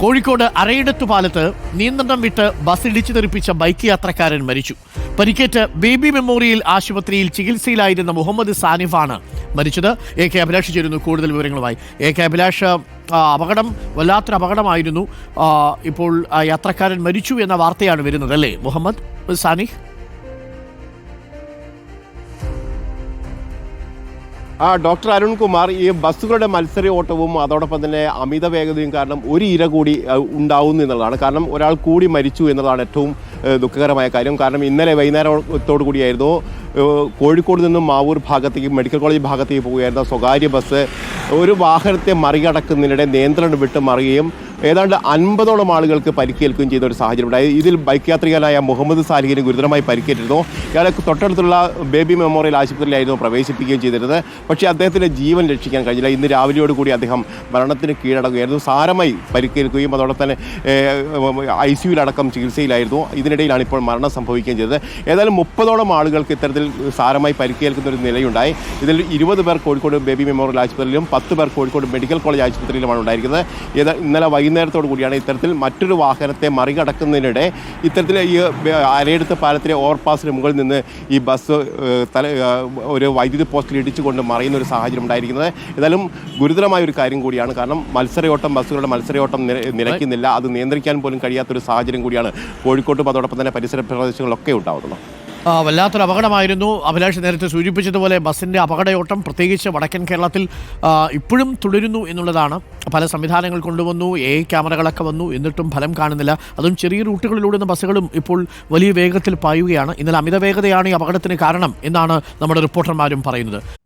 കോഴിക്കോട് അരയിടത്തു പാലത്ത് നിയന്ത്രണം വിട്ട് ബസ് ഇടിച്ചു തെറിപ്പിച്ച ബൈക്ക് യാത്രക്കാരൻ മരിച്ചു. പരിക്കേറ്റ് ബേബി മെമ്മോറിയൽ ആശുപത്രിയിൽ ചികിത്സയിലായിരുന്ന മുഹമ്മദ് സാനിഫാണ് മരിച്ചത്. എ കെ അഭിലാഷ് ചേരുന്നു കൂടുതൽ വിവരങ്ങളുമായി. എ കെ അഭിലാഷ് അപകടം വല്ലാത്തൊരു അപകടമായിരുന്നു. ഇപ്പോൾ യാത്രക്കാരൻ മരിച്ചു എന്ന വാർത്തയാണ് വരുന്നത് അല്ലേ? മുഹമ്മദ് സാനിഫ്? ആ ഡോക്ടർ അരുൺ കുമാർ ഈ ബസ്സുകളുടെ മത്സര ഓട്ടവും അതോടൊപ്പം തന്നെ അമിത വേഗതയും കാരണം ഒരു ഇര കൂടി ഉണ്ടാവുന്നു എന്നുള്ളതാണ്. കാരണം ഒരാൾ കൂടി മരിച്ചു എന്നതാണ് ഏറ്റവും ദുഃഖകരമായ കാര്യം. കാരണം ഇന്നലെ വൈകുന്നേരത്തോടു കൂടിയായിരുന്നു കോഴിക്കോട് നിന്നും മാവൂർ ഭാഗത്തേക്ക് മെഡിക്കൽ കോളേജ് ഭാഗത്തേക്ക് പോകുകയായിരുന്ന സ്വകാര്യ ബസ് ഒരു വാഹനത്തെ മറികടക്കുന്നതിനിടെ നിയന്ത്രണം വിട്ട് മറിയുകയും ഏതാണ്ട് അൻപതോളം ആളുകൾക്ക് പരിക്കേൽക്കുകയും ചെയ്ത ഒരു സാഹചര്യം ഉണ്ടായി ഇതിൽ ബൈക്ക് യാത്രികനായ മുഹമ്മദ് സാലിഹിന് ഗുരുതരമായി പരിക്കേറ്റിരുന്നു. ഇയാളെ തൊട്ടടുത്തുള്ള ബേബി മെമ്മോറിയൽ ആശുപത്രിയിലായിരുന്നു പ്രവേശിപ്പിക്കുകയും ചെയ്തിരുന്നത്. പക്ഷേ അദ്ദേഹത്തിന്റെ ജീവൻ രക്ഷിക്കാൻ കഴിഞ്ഞില്ല. ഇന്ന് രാവിലെയോട് കൂടി അദ്ദേഹം മരണത്തിന് കീഴടങ്ങുകയായിരുന്നു. സാരമായി പരിക്കേൽക്കുകയും അതോടെ തന്നെ ഐ സിയുലടക്കം ചികിത്സയിലായിരുന്നു. ഇതിനിടയിലാണ് ഇപ്പോൾ മരണം സംഭവിക്കുകയും ചെയ്തത്. ഏതായാലും മുപ്പതോളം ആളുകൾക്ക് ഇത്തരത്തിൽ സാരമായി പരിക്കേൽക്കുന്ന ഒരു നിലയുണ്ടായി. ഇതിൽ ഇരുപത് പേർ കോഴിക്കോട് ബേബി മെമ്മോറിയൽ ആശുപത്രിയിലും പത്ത് പേർ കോഴിക്കോട് മെഡിക്കൽ കോളേജ് ആശുപത്രിയിലുമാണ് ഉണ്ടായിരിക്കുന്നത്. ഇന്നലെ വൈകുന്നേരത്തോടു കൂടിയാണ് ഇത്തരത്തിൽ മറ്റൊരു വാഹനത്തെ മറികടക്കുന്നതിനിടെ ഇത്തരത്തിൽ ഈ അരയെടുത്ത പാലത്തിലെ ഓവർപാസിന് മുകളിൽ നിന്ന് ഈ ബസ് തല ഒരു വൈദ്യുതി പോസ്റ്റിൽ ഇടിച്ചുകൊണ്ട് മറിയുന്ന ഒരു സാഹചര്യം ഉണ്ടായിരിക്കുന്നത്. ഏതായാലും ഗുരുതരമായ ഒരു കാര്യം കൂടിയാണ്. കാരണം മത്സരയോട്ടം ബസ്സുകളുടെ മത്സരയോട്ടം നില- നിലയ്ക്കുന്നില്ല. അത് നിയന്ത്രിക്കാൻ പോലും കഴിയാത്തൊരു സാഹചര്യം കൂടിയാണ്. കോഴിക്കോട്ടും അതോടൊപ്പം തന്നെ പരിസര പ്രദേശങ്ങളിലൊക്കെ ഉണ്ടാവുന്നത്. വല്ലാത്തൊരു അപകടമായിരുന്നു. അഭിലാഷ് നേരത്തെ സൂചിപ്പിച്ചതുപോലെ ബസ്സിന്റെ അപകടയോട്ടം പ്രത്യേകിച്ച് വടക്കൻ കേരളത്തിൽ ഇപ്പോഴും തുടരുന്നു എന്നുള്ളതാണ്. പല സംവിധാനങ്ങൾ കൊണ്ടുവന്നു എ ക്യാമറകളൊക്കെ വന്നു എന്നിട്ടും ഫലം കാണുന്നില്ല. അതും ചെറിയ റൂട്ടുകളിലൂടെ ബസ്സുകളും ഇപ്പോൾ വലിയ വേഗത്തിൽ പായുകയാണ്. ഇന്നലെ അമിത വേഗതയാണ് ഈ അപകടത്തിന് കാരണം എന്നാണ് നമ്മുടെ റിപ്പോർട്ടർമാരും പറയുന്നത്.